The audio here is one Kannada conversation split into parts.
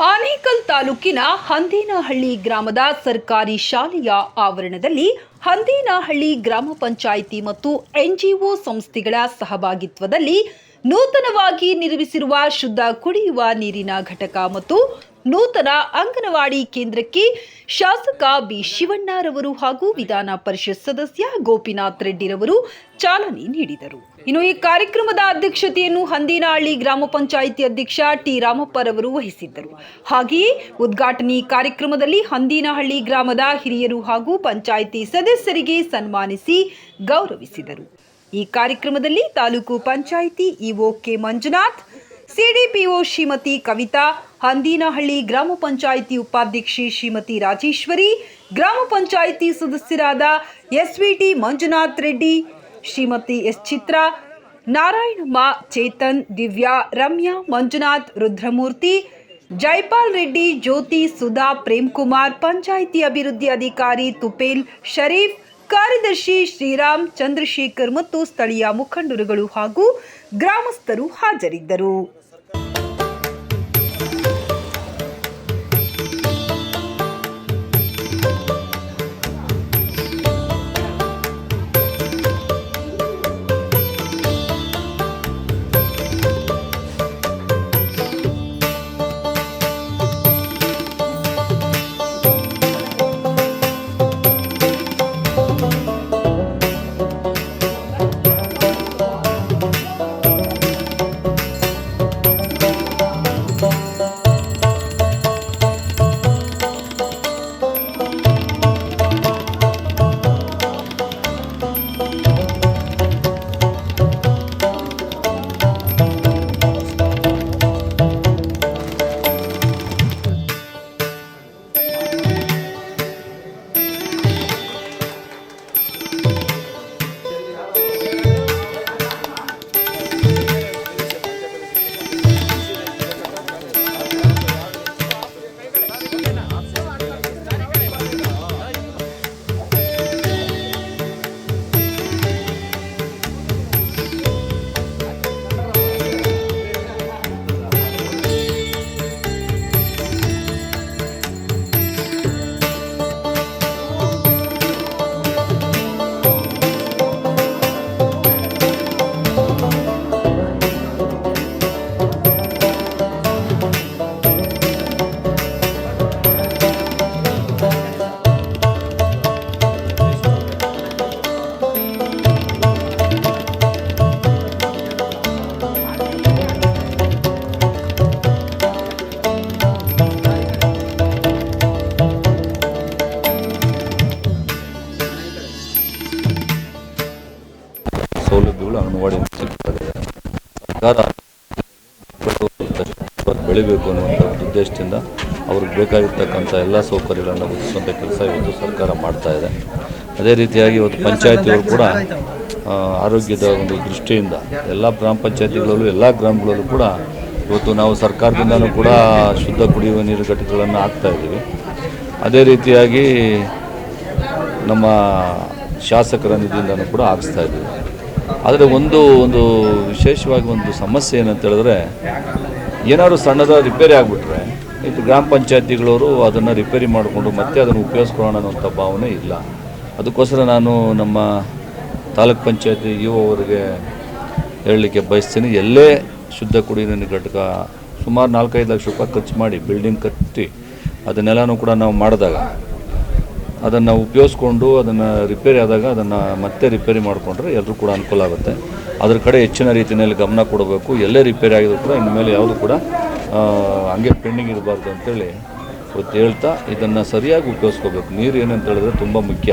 ಆನೇಕಲ್ ತಾಲೂಕಿನ ಹಂದೇನಹಳ್ಳಿ ಗ್ರಾಮದ ಸರ್ಕಾರಿ ಶಾಲೆಯ ಆವರಣದಲ್ಲಿ ಹಂದೇನಹಳ್ಳಿ ಗ್ರಾಮ ಪಂಚಾಯಿತಿ ಮತ್ತು ಎನ್ಜಿಒ ಸಂಸ್ಥೆಗಳ ಸಹಭಾಗಿತ್ವದಲ್ಲಿ ನೂತನವಾಗಿ ನಿರ್ಮಿಸಿರುವ ಶುದ್ಧ ಕುಡಿಯುವ ನೀರಿನ ಘಟಕ ಮತ್ತು ನೂತನ ಅಂಗನವಾಡಿ ಕೇಂದ್ರಕ್ಕೆ ಶಾಸಕ ಬಿ ಶಿವಣ್ಣರವರು ಹಾಗೂ ವಿಧಾನ ಪರಿಷತ್ ಸದಸ್ಯ ಗೋಪಿನಾಥ್ ರೆಡ್ಡಿರವರು ಚಾಲನೆ ನೀಡಿದರು. ಇನ್ನು ಈ ಕಾರ್ಯಕ್ರಮದ ಅಧ್ಯಕ್ಷತೆಯನ್ನು ಹಂದಿನಹಳ್ಳಿ ಗ್ರಾಮ ಪಂಚಾಯಿತಿ ಅಧ್ಯಕ್ಷ ಟಿ ರಾಮಪ್ಪರವರು ವಹಿಸಿದ್ದರು. ಹಾಗೆಯೇ ಉದ್ಘಾಟನೆ ಕಾರ್ಯಕ್ರಮದಲ್ಲಿ ಹಂದಿನಹಳ್ಳಿ ಗ್ರಾಮದ ಹಿರಿಯರು ಹಾಗೂ ಪಂಚಾಯಿತಿ ಸದಸ್ಯರಿಗೆ ಸನ್ಮಾನಿಸಿ ಗೌರವಿಸಿದರು. ಈ ಕಾರ್ಯಕ್ರಮದಲ್ಲಿ taluk panchayat EO K Manjunath CDPO Shrimati Kavitha, Handinahalli ಗ್ರಾಮ ಪಂಚಾಯಿತಿ ಉಪಾಧ್ಯಕ್ಷೆ ಶ್ರೀಮತಿ ರಾಜೇಶ್ವರಿ, ಗ್ರಾಮ ಪಂಚಾಯಿತಿ ಸದಸ್ಯರಾದ S V T Manjunath Reddy, Shrimati S Chitra ಮಾ ಚೇತನ್, ದಿವ್ಯಾ, ರಮ್ಯಾ, ಮಂಜುನಾಥ್, ರುದ್ರಮೂರ್ತಿ, ಜೈಪಾಲ್ ರೆಡ್ಡಿ, ಜ್ಯೋತಿ, ಸುಧಾ ಪ್ರೇಮ್ ಕುಮಾರ್ ಪಂಚಾಯಿತಿ ಅಭಿವೃದ್ಧಿ ಅಧಿಕಾರಿ ತುಪೇಲ್ ಶರೀಫ್, ಕಾರ್ಯದರ್ಶಿ ಶ್ರೀರಾಮ್, ಚಂದ್ರಶೇಖರ್ ಮತ್ತು ಸ್ಥಳೀಯ ಮುಖಂಡರುಗಳು ಹಾಗೂ ಗ್ರಾಮಸ್ಥರು ಹಾಜರಿದ್ದರು. ಸೌಲಭ್ಯಗಳು ಅಂಗನವಾಡಿ ಸಿಗ್ತದೆ ಸರ್ಕಾರ ಬೆಳಿಬೇಕು ಅನ್ನುವಂಥ ಉದ್ದೇಶದಿಂದ ಅವ್ರಿಗೆ ಬೇಕಾಗಿರ್ತಕ್ಕಂಥ ಎಲ್ಲ ಸೌಕರ್ಯಗಳನ್ನು ಒದಗಿಸುವಂಥ ಕೆಲಸ ಇವತ್ತು ಸರ್ಕಾರ ಮಾಡ್ತಾ ಇದೆ. ಅದೇ ರೀತಿಯಾಗಿ ಇವತ್ತು ಪಂಚಾಯತಿಯವರು ಕೂಡ ಆರೋಗ್ಯದ ಒಂದು ದೃಷ್ಟಿಯಿಂದ ಎಲ್ಲ ಗ್ರಾಮ ಪಂಚಾಯತಿಗಳಲ್ಲೂ ಎಲ್ಲ ಗ್ರಾಮಗಳಲ್ಲೂ ಕೂಡ ಇವತ್ತು ನಾವು ಸರ್ಕಾರದಿಂದಲೂ ಕೂಡ ಶುದ್ಧ ಕುಡಿಯುವ ನೀರು ಘಟಕಗಳನ್ನು ಹಾಕ್ತಾ ಇದ್ದೀವಿ. ಅದೇ ರೀತಿಯಾಗಿ ನಮ್ಮ ಶಾಸಕರ ನಿಧಿಯಿಂದನೂ ಕೂಡ ಹಾಕಿಸ್ತಾ ಇದ್ದೀವಿ. ಆದರೆ ಒಂದು ಒಂದು ವಿಶೇಷವಾಗಿ ಒಂದು ಸಮಸ್ಯೆ ಏನಂತ ಹೇಳಿದ್ರೆ, ಏನಾದ್ರು ಸಣ್ಣದ ರಿಪೇರಿ ಆಗಿಬಿಟ್ರೆ ಇದು ಗ್ರಾಮ ಪಂಚಾಯತಿಗಳವರು ಅದನ್ನು ರಿಪೇರಿ ಮಾಡಿಕೊಂಡು ಮತ್ತೆ ಅದನ್ನು ಉಪಯೋಗಿಸ್ಕೊಳ್ಳೋಣ ಅನ್ನೋಂಥ ಭಾವನೆ ಇಲ್ಲ. ಅದಕ್ಕೋಸ್ಕರ ನಾನು ನಮ್ಮ ತಾಲೂಕ್ ಪಂಚಾಯತಿ ಯು ಅವರಿಗೆ ಹೇಳಲಿಕ್ಕೆ ಬಯಸ್ತೀನಿ. ಎಲ್ಲೇ ಶುದ್ಧ ಕುಡಿಯುವ ಘಟಕ, ಸುಮಾರು ನಾಲ್ಕೈದು ಲಕ್ಷ ರೂಪಾಯಿ ಖರ್ಚು ಮಾಡಿ ಬಿಲ್ಡಿಂಗ್ ಕಟ್ಟಿ, ಅದನ್ನೆಲ್ಲನೂ ಕೂಡ ನಾವು ಮಾಡಿದಾಗ ಅದನ್ನು ಉಪಯೋಗಿಸ್ಕೊಂಡು ಅದನ್ನು ರಿಪೇರಿ ಆದಾಗ ಅದನ್ನು ಮತ್ತೆ ರಿಪೇರಿ ಮಾಡಿಕೊಂಡ್ರೆ ಎಲ್ಲರೂ ಕೂಡ ಅನುಕೂಲ ಆಗುತ್ತೆ. ಅದ್ರ ಕಡೆ ಹೆಚ್ಚಿನ ರೀತಿಯಲ್ಲಿ ಗಮನ ಕೊಡಬೇಕು. ಎಲ್ಲೇ ರಿಪೇರಿ ಆಗಿದ್ರು ಕೂಡ ಇನ್ಮೇಲೆ ಯಾವುದು ಕೂಡ ಹಂಗೆ ಪೆಂಡಿಂಗ್ ಇರಬಾರ್ದು ಅಂತೇಳಿ ಇವತ್ತು ಹೇಳ್ತಾ ಇದನ್ನು ಸರಿಯಾಗಿ ಉಪಯೋಗಿಸ್ಕೋಬೇಕು. ನೀರು ಏನಂತ ಹೇಳಿದ್ರೆ ತುಂಬ ಮುಖ್ಯ.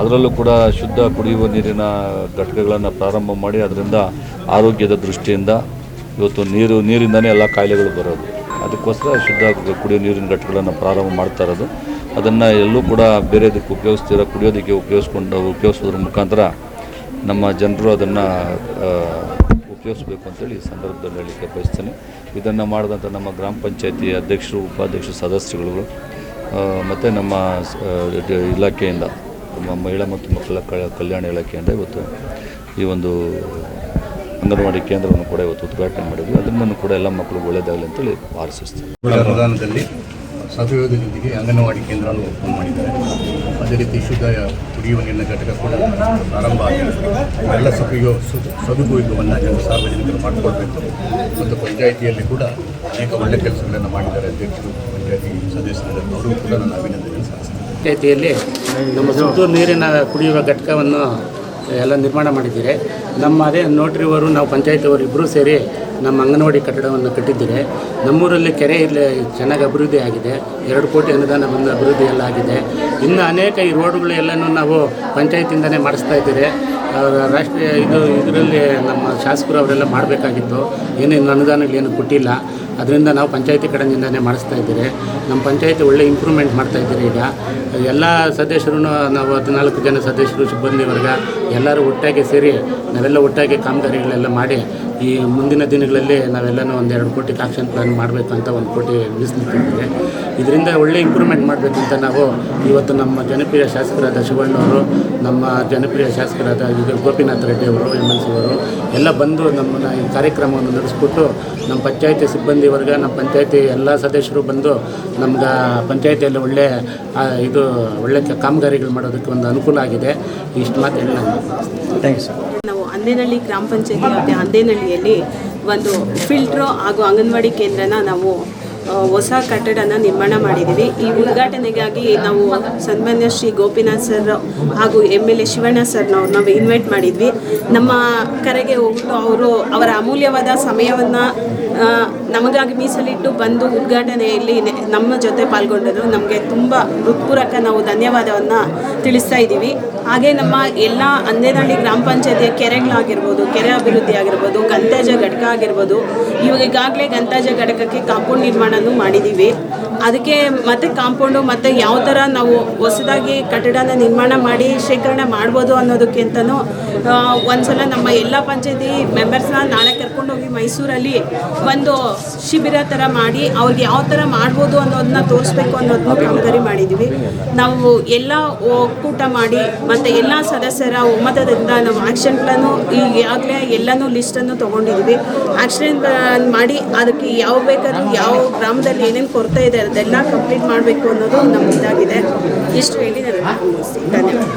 ಅದರಲ್ಲೂ ಕೂಡ ಶುದ್ಧ ಕುಡಿಯುವ ನೀರಿನ ಘಟಕಗಳನ್ನು ಪ್ರಾರಂಭ ಮಾಡಿ ಅದರಿಂದ ಆರೋಗ್ಯದ ದೃಷ್ಟಿಯಿಂದ ಇವತ್ತು ನೀರು, ನೀರಿಂದನೇ ಎಲ್ಲ ಕಾಯಿಲೆಗಳು ಬರೋದು. ಅದಕ್ಕೋಸ್ಕರ ಶುದ್ಧ ಕುಡಿಯೋ ನೀರಿನ ಘಟಕಗಳನ್ನು ಪ್ರಾರಂಭ ಮಾಡ್ತಾ ಇರೋದು. ಅದನ್ನು ಎಲ್ಲೂ ಕೂಡ ಬೇರೆದಕ್ಕೆ ಉಪಯೋಗಿಸ್ತೀರ, ಕುಡಿಯೋದಕ್ಕೆ ಉಪಯೋಗಿಸ್ಕೊಂಡು ಉಪಯೋಗಿಸೋದ್ರ ಮುಖಾಂತರ ನಮ್ಮ ಜನರು ಅದನ್ನು ಉಪಯೋಗಿಸ್ಬೇಕು ಅಂತೇಳಿ ಈ ಸಂದರ್ಭದಲ್ಲಿ ಹೇಳಲಿಕ್ಕೆ ಬಯಸ್ತೇನೆ. ಇದನ್ನು ಮಾಡಿದಂಥ ನಮ್ಮ ಗ್ರಾಮ ಪಂಚಾಯತಿ ಅಧ್ಯಕ್ಷರು, ಉಪಾಧ್ಯಕ್ಷರು, ಸದಸ್ಯರುಗಳು ಮತ್ತು ನಮ್ಮ ಇಲಾಖೆಯಿಂದ, ನಮ್ಮ ಮಹಿಳಾ ಮತ್ತು ಮಕ್ಕಳ ಕಲ್ಯಾಣ ಇಲಾಖೆಯಿಂದ ಇವತ್ತು ಈ ಒಂದು ಅಂಗನವಾಡಿ ಕೇಂದ್ರವನ್ನು ಕೂಡ ಇವತ್ತು ಉದ್ಘಾಟನೆ ಮಾಡಿದ್ವಿ. ಅದನ್ನು ಕೂಡ ಎಲ್ಲ ಮಕ್ಕಳು ಒಳ್ಳೆಯದಾಗಲಿ ಅಂತೇಳಿ ಹಾರೈಸ್ತೀವಿ ಅನುದಾನದಲ್ಲಿ ಜೊತೆಗೆ ಅಂಗನವಾಡಿ ಕೇಂದ್ರವನ್ನು ಓಪನ್ ಮಾಡಿದ್ದಾರೆ. ಅದೇ ರೀತಿ ಶುದ್ಧ ಕುಡಿಯುವ ನೀರಿನ ಘಟಕ ಕೂಡ ಪ್ರಾರಂಭ ಆಗಿದೆ ಎಲ್ಲ ಸದುಪಯೋಗ ಸದುಪಯೋಗವನ್ನು ಜನ ಸಾರ್ವಜನಿಕರು ಮಾಡಿಕೊಳ್ಬೇಕು. ಮತ್ತು ಪಂಚಾಯಿತಿಯಲ್ಲಿ ಕೂಡ ಅನೇಕ ಒಳ್ಳೆಯ ಕೆಲಸಗಳನ್ನು ಮಾಡಿದ್ದಾರೆ ಅಧ್ಯಕ್ಷರು, ಪಂಚಾಯಿತಿ ಸದಸ್ಯರು. ಕೂಡ ನನ್ನ ಅಭಿನಂದನೆ ಸಲ್ಲಿಸ್ತೀನಿ. ಪಂಚಾಯಿತಿಯಲ್ಲಿ ನಮ್ಮ ಸುತ್ತೂರು ನೀರಿನ ಕುಡಿಯುವ ಘಟಕವನ್ನು ಎಲ್ಲ ನಿರ್ಮಾಣ ಮಾಡಿದ್ದೀರಿ. ನಮ್ಮ ಅದೇ ನೋಟ್ರಿಯವರು, ನಾವು ಪಂಚಾಯತಿಯವರು ಇಬ್ಬರೂ ಸೇರಿ ನಮ್ಮ ಅಂಗನವಾಡಿ ಕಟ್ಟಡವನ್ನು ಕಟ್ಟಿದ್ದೀರಿ. ನಮ್ಮೂರಲ್ಲಿ ಕೆರೆ ಇಲ್ಲಿ ಚೆನ್ನಾಗಿ ಅಭಿವೃದ್ಧಿ ಆಗಿದೆ. ಎರಡು ಕೋಟಿ ಅನುದಾನ ಬಂದು ಅಭಿವೃದ್ಧಿ ಎಲ್ಲ ಆಗಿದೆ. ಇನ್ನು ಅನೇಕ ಈ ರೋಡ್ಗಳು ಎಲ್ಲನೂ ನಾವು ಪಂಚಾಯತಿಯಿಂದನೇ ಮಾಡಿಸ್ತಾ ಇದ್ದೀರಿ. ರಾಷ್ಟ್ರೀಯ ಇದು ಇದರಲ್ಲಿ ನಮ್ಮ ಶಾಸಕರು ಅವರೆಲ್ಲ ಮಾಡಬೇಕಾಗಿತ್ತು. ಏನೇನು ಅನುದಾನಗಳೇನು ಕೊಟ್ಟಿಲ್ಲ. ಅದರಿಂದ ನಾವು ಪಂಚಾಯತಿ ಕಡೆಯಿಂದನೇ ಮಾಡಿಸ್ತಾ ಇದ್ದೀರಿ. ನಮ್ಮ ಪಂಚಾಯತಿ ಒಳ್ಳೆ ಇಂಪ್ರೂವ್ಮೆಂಟ್ ಮಾಡ್ತಾ ಇದ್ದೀರಿ ಈಗ. ಎಲ್ಲ ಸದಸ್ಯರು, ನಾವು ಹದಿನಾಲ್ಕು ಜನ ಸದಸ್ಯರು, ಸಿಬ್ಬಂದಿ ವರ್ಗ ಎಲ್ಲರೂ ಒಟ್ಟಾಗಿ ಸೇರಿ ನಾವೆಲ್ಲ ಒಟ್ಟಾಗಿ ಕಾಮಗಾರಿಗಳೆಲ್ಲ ಮಾಡಿ ಈ ಮುಂದಿನ ದಿನಗಳಲ್ಲಿ ನಾವೆಲ್ಲನೂ ಒಂದು ಎರಡು ಕೋಟಿ ಆಕ್ಷನ್ ಪ್ಲಾನ್ ಮಾಡಬೇಕು ಅಂತ ಒಂದು ಕೋಟಿ ಮೀಸಲಿಟ್ಟಿದ್ದೀವಿ ಇದರಿಂದ ಒಳ್ಳೆ ಇಂಪ್ರೂವ್ಮೆಂಟ್ ಮಾಡಬೇಕಂತ ನಾವು ಇವತ್ತು ನಮ್ಮ ಜನಪ್ರಿಯ ಶಾಸಕರಾದ ಶಿವಣ್ಣವರು ನಮ್ಮ ಜನಪ್ರಿಯ ಶಾಸಕರಾದ ಇದು ಗೋಪಿನಾಥ್ ರೆಡ್ಡಿ ಅವರು ಎಂ ಎಲ್ ಸಿ ಅವರು ಎಲ್ಲ ಬಂದು ನಮ್ಮನ್ನು ಈ ಕಾರ್ಯಕ್ರಮವನ್ನು ನಡೆಸ್ಬಿಟ್ಟು ನಮ್ಮ ಪಂಚಾಯತಿ ಸಿಬ್ಬಂದಿ ವರ್ಗ ನಮ್ಮ ಪಂಚಾಯತಿ ಎಲ್ಲ ಸದಸ್ಯರು ಬಂದು ನಮ್ಗೆ ಪಂಚಾಯತಿಯಲ್ಲಿ ಒಳ್ಳೆ ಇದು ಒಳ್ಳೆ ಕಾಮಗಾರಿಗಳು ಮಾಡೋದಕ್ಕೆ ಒಂದು ಅನುಕೂಲ ಆಗಿದೆ. ಇಷ್ಟು ಮಾತು ಹೇಳಿ ನಾನು. ನಾವು ಅಂದೇನಹಳ್ಳಿ ಗ್ರಾಮ ಪಂಚಾಯತಿ ಮತ್ತು ಅಂದೇನಹಳ್ಳಿಯಲ್ಲಿ ಒಂದು ಫಿಲ್ಟ್ರು ಹಾಗೂ ಅಂಗನವಾಡಿ ಕೇಂದ್ರನ ನಾವು ಹೊಸ ಕಟ್ಟಡನ ನಿರ್ಮಾಣ ಮಾಡಿದ್ದೀವಿ. ಈ ಉದ್ಘಾಟನೆಗಾಗಿ ನಾವು ಸನ್ಮಾನ್ಯ ಶ್ರೀ ಗೋಪಿನಾಥ್ ಸರ್ ಹಾಗೂ M L A Shivanna sir ನಾವು ಇನ್ವೈಟ್ ಮಾಡಿದ್ವಿ. ನಮ್ಮ ಕರೆಗೆ ಹೋಗ್ಬಿಟ್ಟು ಅವರು ಅವರ ಅಮೂಲ್ಯವಾದ ಸಮಯವನ್ನು ನಮಗಾಗಿ ಮೀಸಲಿಟ್ಟು ಬಂದು ಉದ್ಘಾಟನೆಯಲ್ಲಿ ನಮ್ಮ ಜೊತೆ ಪಾಲ್ಗೊಂಡರು. ನಮಗೆ ತುಂಬ ಹೃತ್ಪೂರ್ವಕ ನಾವು ಧನ್ಯವಾದವನ್ನು ತಿಳಿಸ್ತಾ ಇದ್ದೀವಿ. ಹಾಗೆ ನಮ್ಮ ಎಲ್ಲ ಅಂದೇನಹಳ್ಳಿ ಗ್ರಾಮ ಪಂಚಾಯತಿಯ ಕೆರೆಗಳಾಗಿರ್ಬೋದು, ಕೆರೆ ಅಭಿವೃದ್ಧಿ ಆಗಿರ್ಬೋದು ಗಂತಾಜ ಘಟಕ ಆಗಿರ್ಬೋದು, ಇವಾಗ ಈಗಾಗಲೇ ಗಂತಾಜ ಘಟಕಕ್ಕೆ ಕಾಂಪೌಂಡ್ ನಿರ್ಮಾಣನೂ ಮಾಡಿದ್ದೀವಿ ಅದಕ್ಕೆ ಮತ್ತೆ ಕಾಂಪೌಂಡು ಮತ್ತು ಯಾವ ಥರ ನಾವು ಹೊಸದಾಗಿ ಕಟ್ಟಡನ ನಿರ್ಮಾಣ ಮಾಡಿ ಶೇಖರಣೆ ಮಾಡ್ಬೋದು ಅನ್ನೋದಕ್ಕಿಂತನೂ ಒಂದ್ಸಲ ನಮ್ಮ ಎಲ್ಲ ಪಂಚಾಯತಿ ಮೆಂಬರ್ಸ್ನ ನಾಳೆ ಕರ್ಕೊಂಡೋಗಿ ಮೈಸೂರಲ್ಲಿ ಒಂದು ಶಿಬಿರ ಥರ ಮಾಡಿ ಅವ್ರಿಗೆ ಯಾವ ಥರ ಮಾಡ್ಬೋದು ಅನ್ನೋದನ್ನ ತೋರಿಸ್ಬೇಕು ಅನ್ನೋದನ್ನ ಕಾಮಗಾರಿ ಮಾಡಿದ್ದೀವಿ ನಾವು ಎಲ್ಲ ಒಕ್ಕೂಟ ಮಾಡಿ ಮತ್ತು ಎಲ್ಲ ಸದಸ್ಯರ ಒಮ್ಮತದಿಂದ ನಾವು ಆ್ಯಕ್ಷನ್ ಪ್ಲಾನು ಈಗಾಗಲೇ ಎಲ್ಲನೂ ಲಿಸ್ಟನ್ನು ತೊಗೊಂಡಿದ್ದೀವಿ ಆ್ಯಕ್ಷನ್ ಪ್ಲಾನ್ ಮಾಡಿ ಅದಕ್ಕೆ ಯಾವ ಬೇಕಾದ್ರೂ ಯಾವ ಗ್ರಾಮದಲ್ಲಿ ಏನೇನು ಕೊರತೆ ಇದೆ ಅದೆಲ್ಲ ಕಂಪ್ಲೀಟ್ ಮಾಡಬೇಕು ಅನ್ನೋದು ನಮ್ಮ ಇದಾಗಿದೆ. ಇಷ್ಟು ಹೇಳಿ ನಾನು ಧನ್ಯವಾದ